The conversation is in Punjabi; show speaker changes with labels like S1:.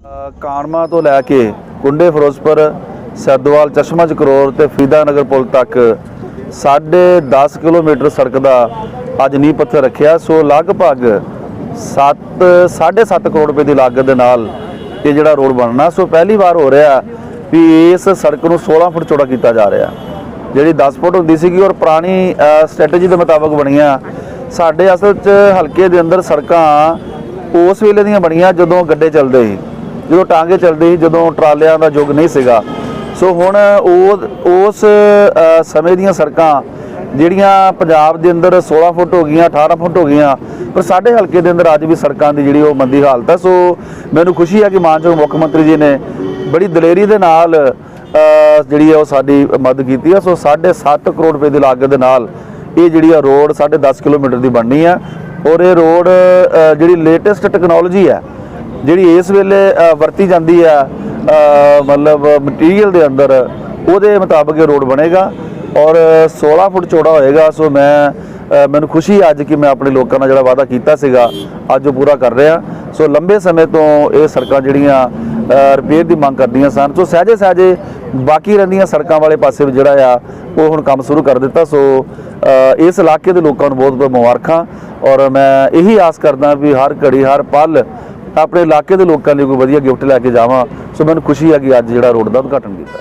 S1: ਅ, ਕਾਨਮਾ ਤੋਂ ਲੈ ਕੇ ਕੁੰਡੇ ਫਿਰੋਜ਼ਪੁਰ ਸੈਦੋਵਾਲ ਚਸ਼ਮਾ ਚਕਰੋਰ ਤੇ ਫਰੀਦਾ ਨਗਰ ਪੁਲ ਤੱਕ ਸਾਢੇ 10 ਕਿਲੋਮੀਟਰ ਸੜਕ ਦਾ ਅੱਜ ਨੀਂਹ ਪੱਥਰ ਰੱਖਿਆ। ਸੋ ਲਗਭਗ 7 7.5 ਕਰੋੜ ਰੁਪਏ ਦੀ ਲਾਗਤ ਦੇ ਨਾਲ ਇਹ ਜਿਹੜਾ ਰੋਡ ਬਣਨਾ। ਸੋ ਪਹਿਲੀ ਵਾਰ ਹੋ ਰਿਹਾ ਵੀ ਇਸ ਸੜਕ ਨੂੰ 16 ਫੁੱਟ ਚੌੜਾ ਕੀਤਾ ਜਾ ਰਿਹਾ। ਜਿਹੜੀ 10 ਫੁੱਟ ਹੁੰਦੀ ਸੀਗੀ ਔਰ ਪੁਰਾਣੀ ਸਟ੍ਰੈਟਜੀ ਦੇ ਮੁਤਾਬਕ ਬਣੀਆਂ। ਸਾਡੇ ਅਸਲ 'ਚ ਹਲਕੇ ਦੇ ਅੰਦਰ ਸੜਕਾਂ ਉਸ ਵੇਲੇ ਦੀਆਂ ਬਣੀਆਂ ਜਦੋਂ ਗੱਡੇ ਚੱਲਦੇ ਸੀ। ਜਦੋਂ ਟਾਂਗੇ ਚੱਲਦੇ ਸੀ, ਜਦੋਂ ਟਰਾਲਿਆਂ ਦਾ ਯੁੱਗ ਨਹੀਂ ਸੀਗਾ। ਸੋ ਹੁਣ ਉਹ, ਉਸ ਸਮੇਂ ਦੀਆਂ ਸੜਕਾਂ ਜਿਹੜੀਆਂ ਪੰਜਾਬ ਦੇ ਅੰਦਰ 16 ਫੁੱਟ ਹੋ ਗਈਆਂ 18 ਫੁੱਟ ਹੋ ਗਈਆਂ, ਪਰ ਸਾਡੇ ਹਲਕੇ ਦੇ ਅੰਦਰ ਅੱਜ ਵੀ ਸੜਕਾਂ ਦੀ ਜਿਹੜੀ ਉਹ ਮੰਦੀ ਹਾਲਤ ਹੈ। ਸੋ ਮੈਨੂੰ ਖੁਸ਼ੀ ਹੈ ਕਿ ਮਾਨਯੋਗ ਮੁੱਖ ਮੰਤਰੀ ਜੀ ਨੇ ਬੜੀ ਦਲੇਰੀ ਦੇ ਨਾਲ ਜਿਹੜੀ ਹੈ ਉਹ ਸਾਡੀ ਮਦਦ ਕੀਤੀ ਹੈ। ਸੋ 7.5 ਕਰੋੜ ਰੁਪਏ ਦੀ ਲਾਗਤ ਦੇ ਨਾਲ ਇਹ ਜਿਹੜੀ ਆ ਰੋਡ 10.5 ਕਿਲੋਮੀਟਰ ਦੀ ਬਣਨੀ ਹੈ। ਔਰ ਇਹ ਰੋਡ ਜਿਹੜੀ ਲੇਟੈਸਟ ਟੈਕਨੋਲੋਜੀ ਹੈ ਜਿਹੜੀ ਇਸ ਵੇਲੇ ਵਰਤੀ ਜਾਂਦੀ ਆ ਮਤਲਬ ਮਟੀਰੀਅਲ ਦੇ ਅੰਦਰ, ਉਹਦੇ ਮੁਤਾਬਕ ਇਹ ਰੋਡ ਬਣੇਗਾ ਔਰ 16 ਫੁੱਟ ਚੌੜਾ ਹੋਏਗਾ। ਸੋ ਮੈਂ ਮੈਨੂੰ ਖੁਸ਼ੀ ਹੈ ਅੱਜ ਕਿ ਮੈਂ ਆਪਣੇ ਲੋਕਾਂ ਨਾਲ ਜਿਹੜਾ ਵਾਅਦਾ ਕੀਤਾ ਸੀਗਾ, ਅੱਜ ਉਹ ਪੂਰਾ ਕਰ ਰਿਹਾ। ਸੋ ਲੰਬੇ ਸਮੇਂ ਤੋਂ ਇਹ ਸੜਕਾਂ ਜਿਹੜੀਆਂ ਰਿਪੇਅਰ ਦੀ ਮੰਗ ਕਰਦੀਆਂ ਸਨ। ਸੋ ਸਹਜੇ ਸਹਜੇ ਬਾਕੀ ਰਹਿੰਦੀਆਂ ਸੜਕਾਂ ਵਾਲੇ ਪਾਸੇ ਵੀ ਜਿਹੜਾ ਆ, ਉਹ ਹੁਣ ਕੰਮ ਸ਼ੁਰੂ ਕਰ ਦਿੱਤਾ। ਸੋ ਇਸ ਇਲਾਕੇ ਦੇ ਲੋਕਾਂ ਨੂੰ ਬਹੁਤ ਬਹੁਤ ਮੁਬਾਰਕਾਂ। ਔਰ ਮੈਂ ਇਹੀ ਆਸ ਕਰਦਾ ਵੀ ਹਰ ਘੜੀ, ਹਰ ਪਲ ਆਪਣੇ ਇਲਾਕੇ ਦੇ ਲੋਕਾਂ ਲਈ ਕੋਈ ਵਧੀਆ ਗਿਫਟ ਲੈ ਕੇ ਜਾਵਾਂ, ਸੋ ਮੈਨੂੰ ਖੁਸ਼ੀ ਹੈ ਕਿ ਅੱਜ ਜਿਹੜਾ ਰੋਡ ਦਾ ਉਦਘਾਟਨ ਕੀਤਾ।